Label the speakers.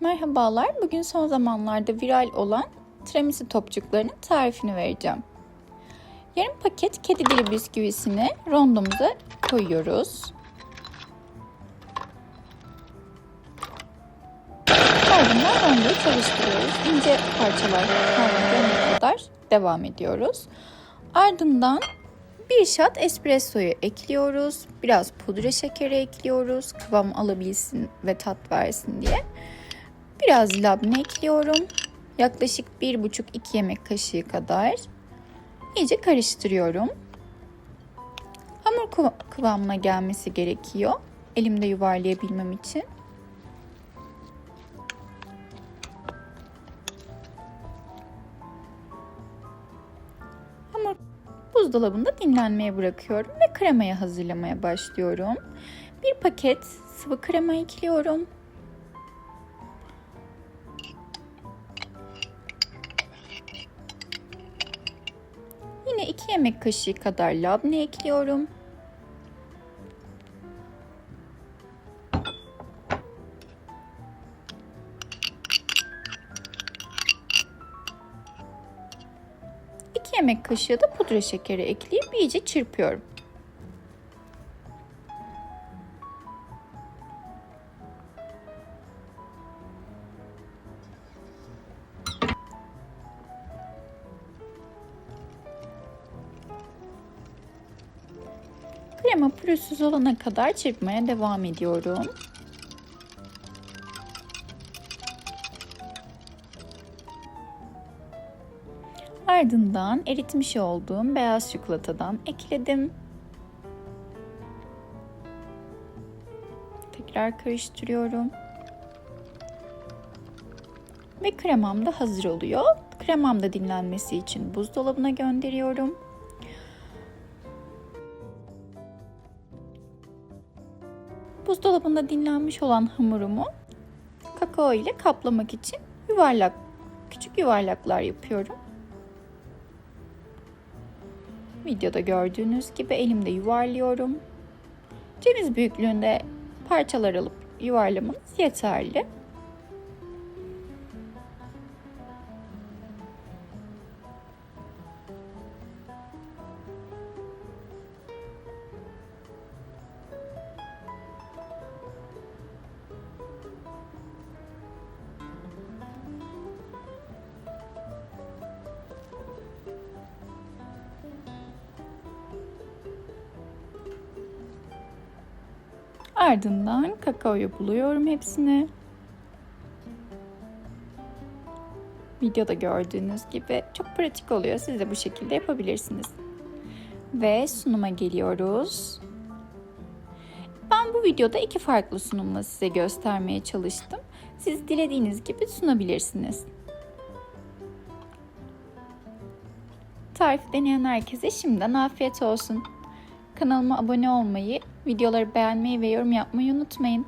Speaker 1: Merhabalar. Bugün son zamanlarda viral olan tiramisu topçuklarının tarifini vereceğim. Yarım paket kedi dili bisküvisini rondomuza koyuyoruz. Ardından rondoyu çalıştırıyoruz. İnce parçalar kalmayana kadar devam ediyoruz. Ardından bir şat espressoyu ekliyoruz. Biraz pudra şekeri ekliyoruz. Kıvam alabilsin ve tat versin diye. Biraz labne ekliyorum. Yaklaşık 1,5-2 yemek kaşığı kadar. İyice karıştırıyorum. Hamur kıv- kıvamına gelmesi gerekiyor. Elimde yuvarlayabilmem için. Hamur buzdolabında dinlenmeye bırakıyorum ve kremayı hazırlamaya başlıyorum. Bir paket sıvı krema ekliyorum. Yemek kaşığı kadar labne ekliyorum. Yemek kaşığı da pudra şekeri ekleyip iyice çırpıyorum. Krema pürüzsüz olana kadar çırpmaya devam ediyorum. Ardından eritmiş olduğum beyaz çikolatadan ekledim. Tekrar karıştırıyorum. Ve kremam da hazır oluyor. Kremam da dinlenmesi için buzdolabına gönderiyorum. Buzdolabında dinlenmiş olan hamurumu kakao ile kaplamak için yuvarlak küçük yuvarlaklar yapıyorum. Videoda gördüğünüz gibi elimde yuvarlıyorum. Ceviz büyüklüğünde parçalar alıp yuvarlamanız yeterli. Ardından kakaoyu buluyorum hepsini. Videoda gördüğünüz gibi çok pratik oluyor. Siz de bu şekilde yapabilirsiniz. Ve sunuma geliyoruz. Ben bu videoda iki farklı sunumla size göstermeye çalıştım. Siz dilediğiniz gibi sunabilirsiniz. Tarifi deneyen herkese şimdiden afiyet olsun. Kanalıma abone olmayı, videoları beğenmeyi ve yorum yapmayı unutmayın.